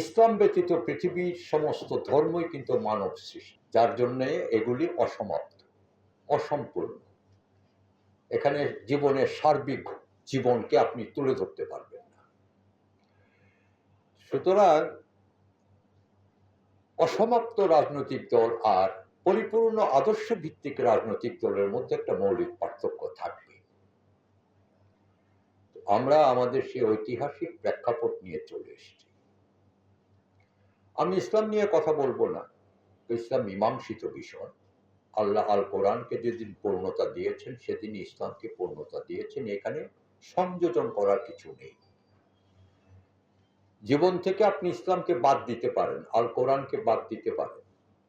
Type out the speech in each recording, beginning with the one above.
ইসলাম ব্যতীত পৃথিবীর সমস্ত ধর্মই কিন্তু মানব সৃষ্টি, যার জন্যে এগুলি অসমাপ্ত, অসম্পূর্ণ। এখানে জীবনের সার্বিক জীবনকে আপনি তুলে ধরতে পারবেন না। সুতরাং অসমাপ্ত রাজনৈতিক দল আর পরিপূর্ণ আদর্শ ভিত্তিক রাজনৈতিক দলের মধ্যে একটা মৌলিক পার্থক্য থাকবে। আমরা আমাদের সেই ঐতিহাসিক প্রেক্ষাপট নিয়ে চলে এসেছি। আমি ইসলাম নিয়ে কথা বলব না। ইসলাম মীমাংসিত বিষয়। আল্লাহ আল কোরআনকে যেদিন পূর্ণতা দিয়েছেন সেদিন ইসলামকে পূর্ণতা দিয়েছেন। এখানে সংযোজন করার কিছু নেই। জীবন থেকে আপনি ইসলামকে বাদ দিতে পারেন আল কোরআনকে বাদ দিতে পারেন,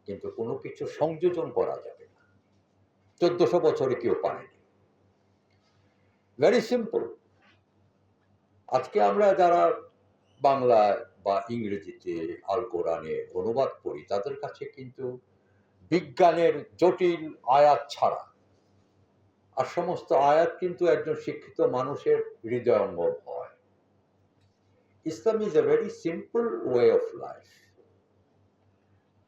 কিন্তু কোনো কিছু সংযোজন করা যাবে না। চোদ্দশো বছরে কেউ পারেনি। ভেরি সিম্পল আজকে আমরা যারা বাংলায় বা ইংরেজিতে আল কোরআনে অনুবাদ করি, তাদের কাছে কিন্তু বিজ্ঞানের জটিল আয়াত ছাড়া। আর সমস্ত আয়াত কিন্তু একজন শিক্ষিত মানুষের হৃদয়ঙ্গম হয়। Islam is a very simple way of life.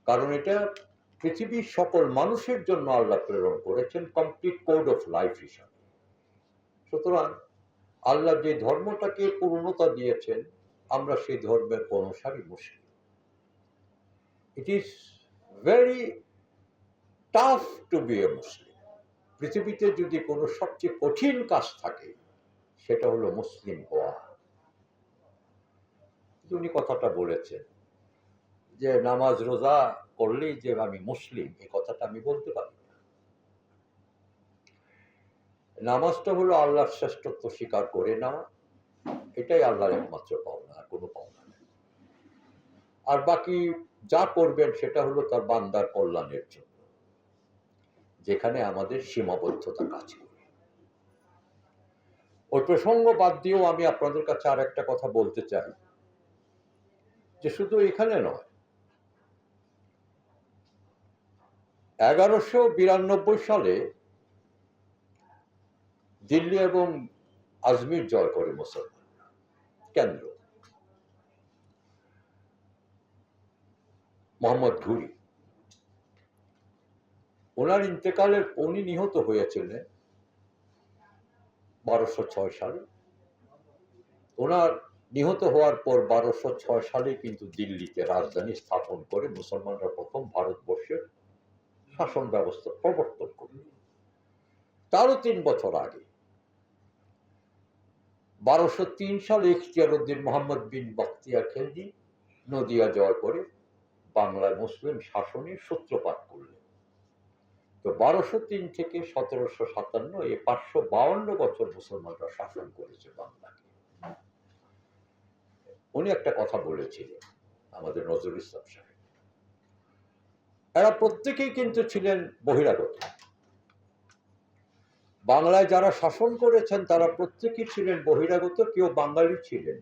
কারণ এটা পৃথিবীর সকল মানুষের জন্য আল্লাহ প্রেরণ করেছেন, কমপ্লিট কোড অফ লাইফ হিসাবে। সুতরাং আল্লাহ যে ধর্মটাকে পূর্ণতা দিয়েছেন আমরা সেই ধর্মের অনুসারী Muslim. It is very tough to be a Muslim পৃথিবীতে যদি কোনো সবচেয়ে কঠিন কাজ থাকে, সেটা হলো মুসলিম হওয়া। উনি কথাটা বলেছেন যে নামাজ রোজা করলেই যে আমি মুসলিম, এই কথাটা আমি বলতে পারি না। নামাজটা হলো আল্লাহর শ্রেষ্ঠত্ব স্বীকার করে নেওয়া। এটাই আল্লাহর একমাত্র পাওনা, আর কোনো পাওনা নেই। আর বাকি যা করবেন সেটা হলো তার বান্দার কল্যাণের জন্য, যেখানে আমাদের সীমাবদ্ধতা কাজ করে। ওই প্রসঙ্গ বাদ দিয়েও আমি আপনাদের কাছে আর একটা কথা বলতে চাই, যে শুধু এখানে নয়, এগারোশো বিরানব্বই সালে দিল্লি এবং আজমির জয় করে মুসলমান। কেন্দ্র। মোহাম্মদ ঘুরি। ওনার ইন্তেকালের উনি নিহত হয়েছিলেন বারোশো ছয় সালে। ওনার নিহত হওয়ার পর বারোশো ছয় সালে কিন্তু দিল্লিতে রাজধানী স্থাপন করে মুসলমানরা প্রথম ভারতবর্ষের শাসন ব্যবস্থা প্রবর্তন করল তারও তিন বছর আগে বারোশো তিন সালে ইখতিয়ার উদ্দিন মোহাম্মদ বিন বখতিয়ার খেলজি নদিয়া জয় করে বাংলায় মুসলিম শাসনের সূত্রপাত করলেন। তো বারোশো তিন থেকে সতেরোশো সাতান্ন এ পাঁচশো বাউন্ন বছর মুসলমানরা শাসন করেছে বাংলাকে। উনি একটা কথা বলেছিলেন আমাদের নজরুল ইসলাম সাহেব। এরা প্রত্যেকেই কিন্তু ছিলেন বহিরাগত। বাংলায় যারা শাসন করেছেন, তারা প্রত্যেকেই ছিলেন বহিরাগত, কেউ বাঙালি ছিলেন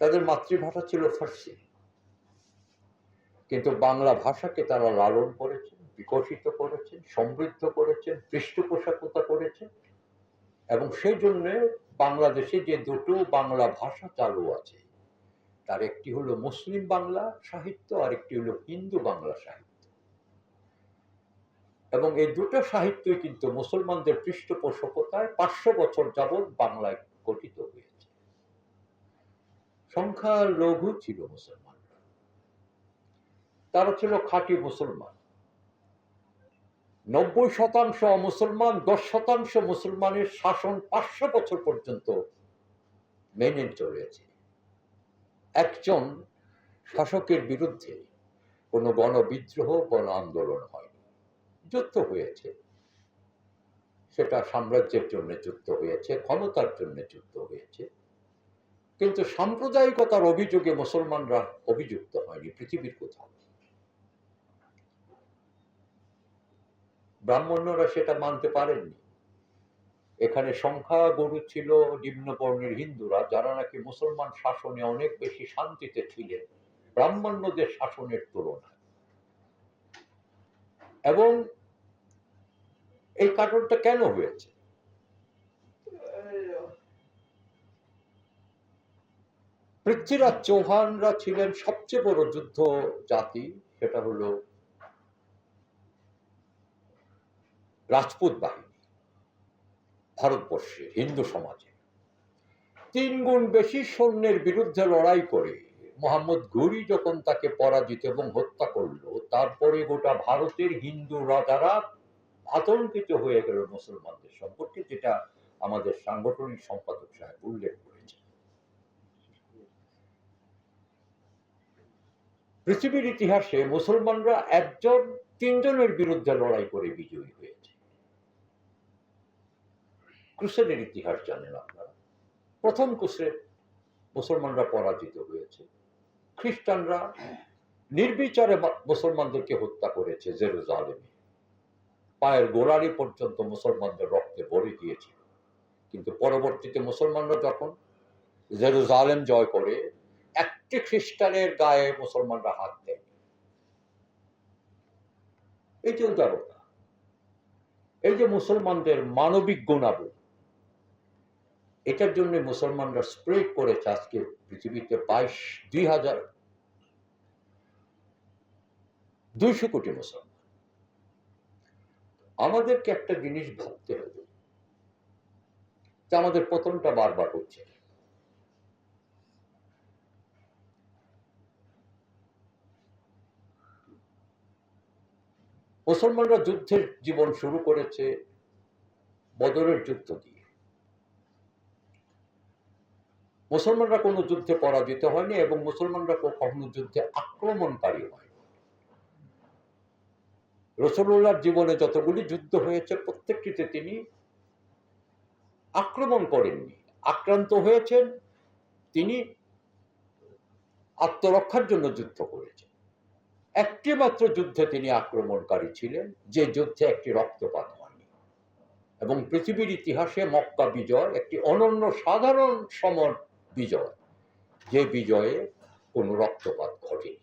তাদের মাতৃভাষা ছিল ফার্সি। কিন্তু বাংলা ভাষাকে তারা লালন করেছেন, বিকশিত করেছেন, সমৃদ্ধ করেছেন, পৃষ্ঠপোষকতা করেছেন এবং সেই জন্যে বাংলাদেশে যে দুটো বাংলা ভাষা চালু আছে, তার একটি হলো মুসলিম বাংলা সাহিত্য আর একটি হলো হিন্দু বাংলা সাহিত্য। এবং এই দুটো সাহিত্যই কিন্তু মুসলমানদের পৃষ্ঠপোষকতায় পাঁচশো বছর যাবৎ বাংলায় গঠিত হয়েছে। সংখ্যা লঘু ছিল মুসলমানরা তারা ছিল খাঁটি মুসলমান। নব্বই শতাংশ মুসলমান, দশ শতাংশ মুসলমানের শাসন পাঁচশো বছর পর্যন্ত মেনে চলেছে একজন শাসকের বিরুদ্ধে কোনো গণবিদ্রোহ, গণ আন্দোলন হয়নি যুদ্ধ হয়েছে। সেটা সাম্রাজ্যের জন্য যুদ্ধ হয়েছে, ক্ষমতার জন্য যুদ্ধ হয়েছে। কিন্তু সাম্প্রদায়িকতার অভিযোগে মুসলমানরা অভিযুক্ত হয়নি পৃথিবীর কোথাও। ব্রাহ্মণ্যরা সেটা মানতে পারেননি। এখানে সংখ্যা গরু ছিল নিম্নবর্ণের হিন্দুরা, যারা নাকি মুসলমান শাসনে অনেক বেশি শান্তিতে ছিলেন ব্রাহ্মণ্যদের শাসনের তুলনায়। এবং এই কারণটা কেন হয়েছে? পৃথ্বীরাজ চৌহানরা ছিলেন সবচেয়ে বড় যুদ্ধ জাতি, সেটা হলো রাজপুত বাহিনী, ভারতবর্ষে, হিন্দু সমাজে। তিন গুণ বেশি সৈন্যের বিরুদ্ধে লড়াই করে মোহাম্মদ ঘুরি যখন তাকে পরাজিত এবং হত্যা করল, তারপরে গোটা ভারতের হিন্দু রাজারা আতঙ্কিত হয়ে গেল মুসলমানদের সম্পর্কে, যেটা আমাদের সাংগঠনিক সম্পাদক সাহেব উল্লেখ করেছে পৃথিবীর ইতিহাসে মুসলমানরা একজন তিনজনের বিরুদ্ধে লড়াই করে বিজয়ী হয়েছে। ক্রুসেডের ইতিহাস জানেন আপনারা? প্রথম ক্রুসেড মুসলমানরা পরাজিত হয়েছে। খ্রিস্টানরা নির্বিচারে মুসলমানদেরকে হত্যা করেছে জেরুজালেমে। পায়ের গোড়ারি পর্যন্ত মুসলমানদের রক্তে ভরে গিয়েছিল। কিন্তু পরবর্তীতে মুসলমানরা যখন জেরুজালেম জয় করে, একটি খ্রিস্টানের গায়ে মুসলমানরা হাত দেয়। এই যে উদারতা, এই যে মুসলমানদের মানবিক গুণাবলী এটার জন্য মুসলমানরা স্প্রেড করেছে আজকে পৃথিবীতে বাইশ, দুই হাজার দুইশো কোটি মুসলমান। আমাদেরকে একটা জিনিস ভাবতে হবে, যে আমাদের পতনটা বারবার হচ্ছে। মুসলমানরা যুদ্ধের জীবন শুরু করেছে, বদরের যুদ্ধ দিয়ে। মুসলমানরা কোনো যুদ্ধে পরাজিত হয়নি এবং মুসলমানরা কখনো যুদ্ধে আক্রমণকারী হয়নি। রসুল্লাহর জীবনে যতগুলি যুদ্ধ হয়েছে, প্রত্যেকটিতে তিনি আক্রমণ করেননি। আক্রান্ত হয়েছেন, তিনি আত্মরক্ষার জন্য যুদ্ধ করেছেন। একটি মাত্র যুদ্ধে তিনি আক্রমণকারী ছিলেন, যে যুদ্ধে একটি রক্তপাত হয়নি। এবং পৃথিবীর ইতিহাসে মক্কা বিজয় একটি অনন্য সাধারণ সমর বিজয়। যে বিজয়ে কোনো রক্তপাত ঘটেনি।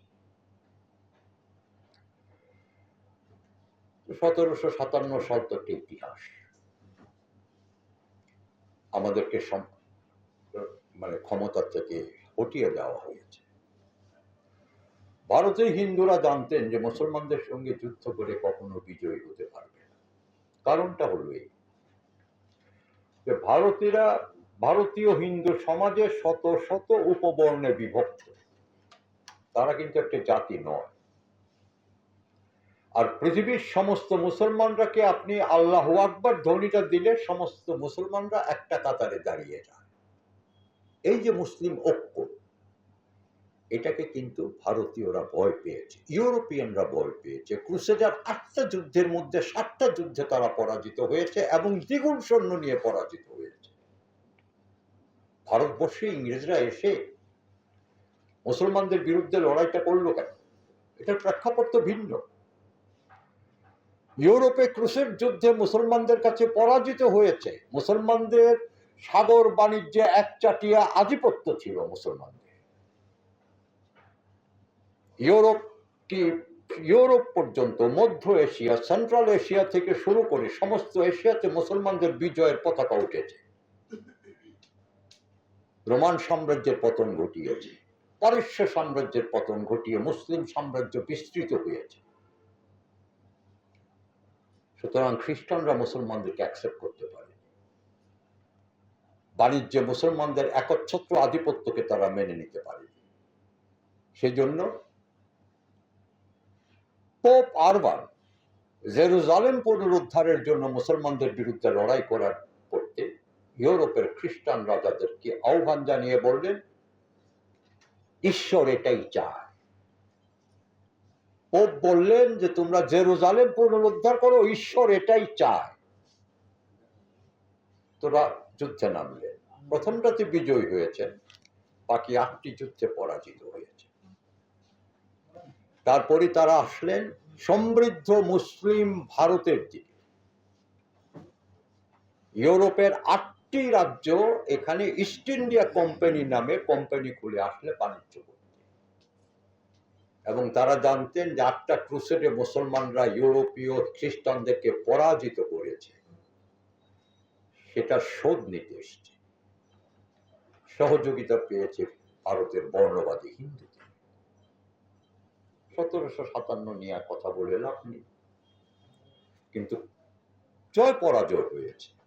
সতেরোশো সাতান্ন সাল তো একটি ইতিহাস। আমাদেরকে মানে ক্ষমতা থেকে হটিয়ে দেওয়া হয়েছে। ভারতের হিন্দুরা জানতেন যে মুসলমানদের সঙ্গে যুদ্ধ করে কখনো বিজয়ী হতে পারবে না। কারণটা হলো এই যে ভারতীয়রা ভারতীয় হিন্দু সমাজে শত শত উপবর্ণে বিভক্ত। তারা কিন্তু একটা জাতি নয়। আর পৃথিবীর সমস্ত মুসলমানরাকে আপনি আল্লাহ আকবর ধ্বনিটা দিলে সমস্ত মুসলমানরা একটা কাতারে দাঁড়িয়ে যায়। এই যে মুসলিম ঐক্য, এটাকে কিন্তু ভারতীয়রা ভয় পেয়েছে, ইউরোপিয়ানরা ভয় পেয়েছে। ক্রুসেজার আটটা যুদ্ধের মধ্যে সাতটা যুদ্ধে তারা পরাজিত হয়েছে এবং দ্বিগুণ সৈন্য নিয়ে পরাজিত ভারতবর্ষে ইংরেজরা এসে মুসলমানদের বিরুদ্ধে লড়াইটা করল কেন? এটার প্রেক্ষাপট তো ভিন্ন। ইউরোপে ক্রুসের যুদ্ধে মুসলমানদের কাছে পরাজিত হয়েছে। মুসলমানদের সাগর বাণিজ্যে একচাটিয়া আধিপত্য ছিল মুসলমানদের। ইউরোপ কি, ইউরোপ পর্যন্ত মধ্য এশিয়া, সেন্ট্রাল এশিয়া থেকে শুরু করে সমস্ত এশিয়াতে মুসলমানদের বিজয়ের পতাকা উঠেছে। রোমান সাম্রাজ্যের পতন ঘটিয়েছে, পারস্য সাম্রাজ্যের পতন ঘটিয়ে মুসলিম সাম্রাজ্য বিস্তৃত হয়েছে। সুতরাং খ্রিস্টানরা মুসলমানদেরকে অ্যাকসেপ্ট করতে পারে বাণিজ্যে মুসলমানদের একচ্ছত্র আধিপত্যকে তারা মেনে নিতে পারে সেজন্য পোপ আরবান জেরুজালেম পুনরুদ্ধারের জন্য মুসলমানদের বিরুদ্ধে লড়াই করার ইউরোপের খ্রিস্টান রাজাদেরকে আহ্বান জানিয়ে বললেন, ঈশ্বর এটাই চায়। পোপ বললেন যে, তোমরা জেরুজালেম পুনরুদ্ধার করো, ঈশ্বর এটাই চায়। তোরা যুদ্ধে নামলেন প্রথমটাতে বিজয়ী হয়েছেন, বাকি আটটি যুদ্ধে পরাজিত হয়েছে তারপরে তারা আসলেন সমৃদ্ধ মুসলিম ভারতের দিকে। ইউরোপের আটটি রাজ্য এখানে ইস্ট ইন্ডিয়া কোম্পানি নামে কোম্পানি খুলে আসলে বাণিজ্য এবং তারা জানতেন যে আটটা ক্রুসেডে মুসলমানরা ইউরোপীয় খ্রিস্টানদেরকে পরাজিত করেছে। সেটা শোধ নিতে এসছে। সহযোগিতা পেয়েছে ভারতের বর্ণবাদী হিন্দুদের। সতেরোশো সাতান্ন নিয়ে কথা বলে লাভ নেই। কিন্তু জয় পরাজয় হয়েছে।